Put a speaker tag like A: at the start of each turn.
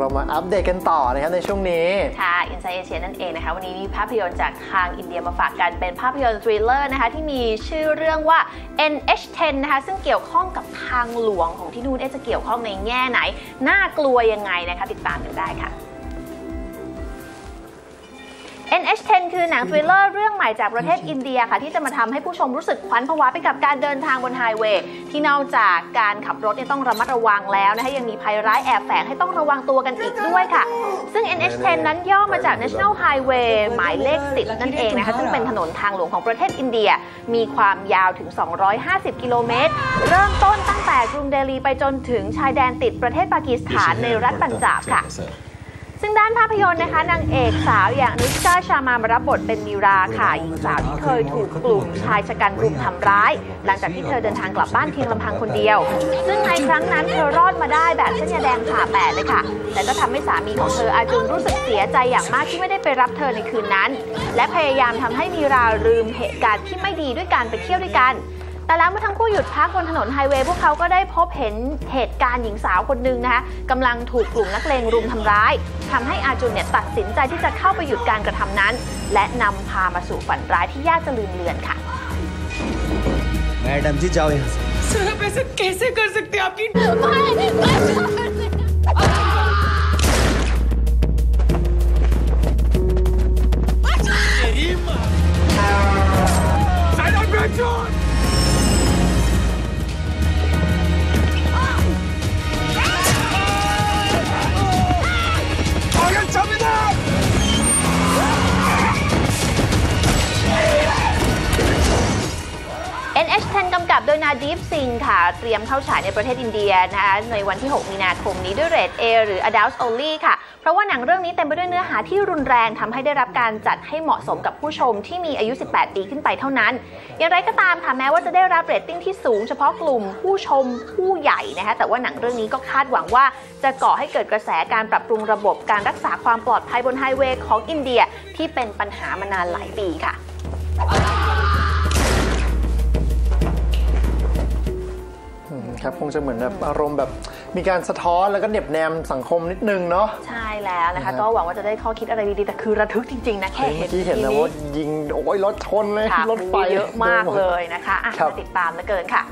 A: ครับเรามาอัปเดตกันต่อนะครับในช่วงนี้
B: ค่ะ Inside Asia นั่นเองนะคะ วันนี้มีภาพยนตร์จากทางอินเดียมาฝากกัน เป็นภาพยนตร์ทริลเลอร์นะคะ ที่มีชื่อเรื่องว่า NH10 นะคะ ซึ่งเกี่ยวข้องกับทางหลวงของที่นู่นจะเกี่ยวข้องในแง่ไหน น่ากลัวยังไงนะคะ ติดตามกันได้ค่ะ NH10 คือหนังทริลเลอร์เรื่องใหม่จากประเทศอินเดียค่ะ ที่จะมาทำให้ผู้ชมรู้สึกขวัญผวาไปกับการเดินทางบนไฮเวย์ที่นอกจากการขับรถเนี่ยต้องระมัดระวังแล้วนะคะยังมีภัยร้ายแอบแฝงให้ต้องระวังตัวกันอีกด้วยค่ะ ซึ่ง NH10 นั้นย่อมาจาก National Highway หมายเลข 10 นั่นเองนะคะซึ่งเป็นถนนทางหลวงของประเทศอินเดีย มีความยาวถึง 250 กิโลเมตร เริ่มต้นตั้งแต่กรุงเดลีไปจนถึงชายแดนติดประเทศปากีสถานในรัฐปัญจาบค่ะ ซึ่งด้านภาพยนตร์นะคะนางเอกสาวอย่างนุชกาชามามารับบทเป็นมีราค่ะหญิงสาวที่เคยถูกกลุ่มชายชะกันรุมทำร้าย หลังจากที่เธอเดินทางกลับบ้านเพียงลำพังคนเดียว ซึ่งในครั้งนั้นเธอรอดมาได้แบบเส้นยาแดงผ่าแปดเลยค่ะ แต่ก็ทำให้สามีของเธออาจุนรู้สึกเสียใจอย่างมากที่ไม่ได้ไปรับเธอในคืนนั้น และพยายามทำให้มีราลืมเหตุการณ์ที่ไม่ดีด้วยการไปเที่ยวด้วยกัน แต่แล้วเมื่อทั้งคู่หยุดพักบนถนนไฮเวย์พวกเขาก็ได้พบเห็นเหตุการณ์หญิงสาวคนหนึ่งนะคะกำลังถูกกลุ่มนักเลงรุมทำร้ายทำให้อาจุนเนี่ยตัดสินใจที่จะเข้าไปหยุดการกระทำนั้น และนำพามาสู่ฝันร้ายที่ยากจะลืมเลือนค่ะ
C: मैडम जी जाओ यहाँ से
D: सर आप ऐसा कैसे कर सकते हैं आपकी
B: บโดยนาดีฟซิงค่ะ เตรียมเข้าฉายในประเทศอินเดียนะคะในวันที่ 6 มีนาคมนี้ด้วยเรท A หรือ Adults Only ค่ะ เพราะว่าหนังเรื่องนี้เต็มไปด้วยเนื้อหาที่รุนแรงทำให้ได้รับการจัดให้เหมาะสมกับผู้ชมที่มีอายุ 18 ปีขึ้นไปเท่านั้น อย่างไรก็ตามค่ะ แม้ว่าจะได้รับเรตติ้งที่สูงเฉพาะกลุ่มผู้ชมผู้ใหญ่นะคะ แต่ว่าหนังเรื่องนี้ก็คาดหวังว่าจะก่อให้เกิดกระแสการปรับปรุงระบบการรักษาความปลอดภัยบนไฮเวย์ของอินเดียที่เป็นปัญหามานานหลายปีค่ะ
A: ครับคงจะเหมือนแบบอารมณ์แบบมีการสะท้อนแล้วก็เหน็บแนมสังคมนิดนึงเนาะ
B: ใช่แล้วนะ
A: นะครั
B: คะ
A: บ
B: ก็หวังว่าจะได้ข้อคิดอะไรดีๆ แต่คือระทึกจริง ๆ นะแค่
A: เมื่
B: เห็
A: อนกี้เห็น
B: ที
A: แล้ว
B: นี้
A: ว่ายิงโอ้ยรถชนเลย
B: ค่ะ
A: รถไฟ
B: เยอะมากเลยนะคะอะ
A: ครับ
B: จะติดตามเหลือเกินค่ะ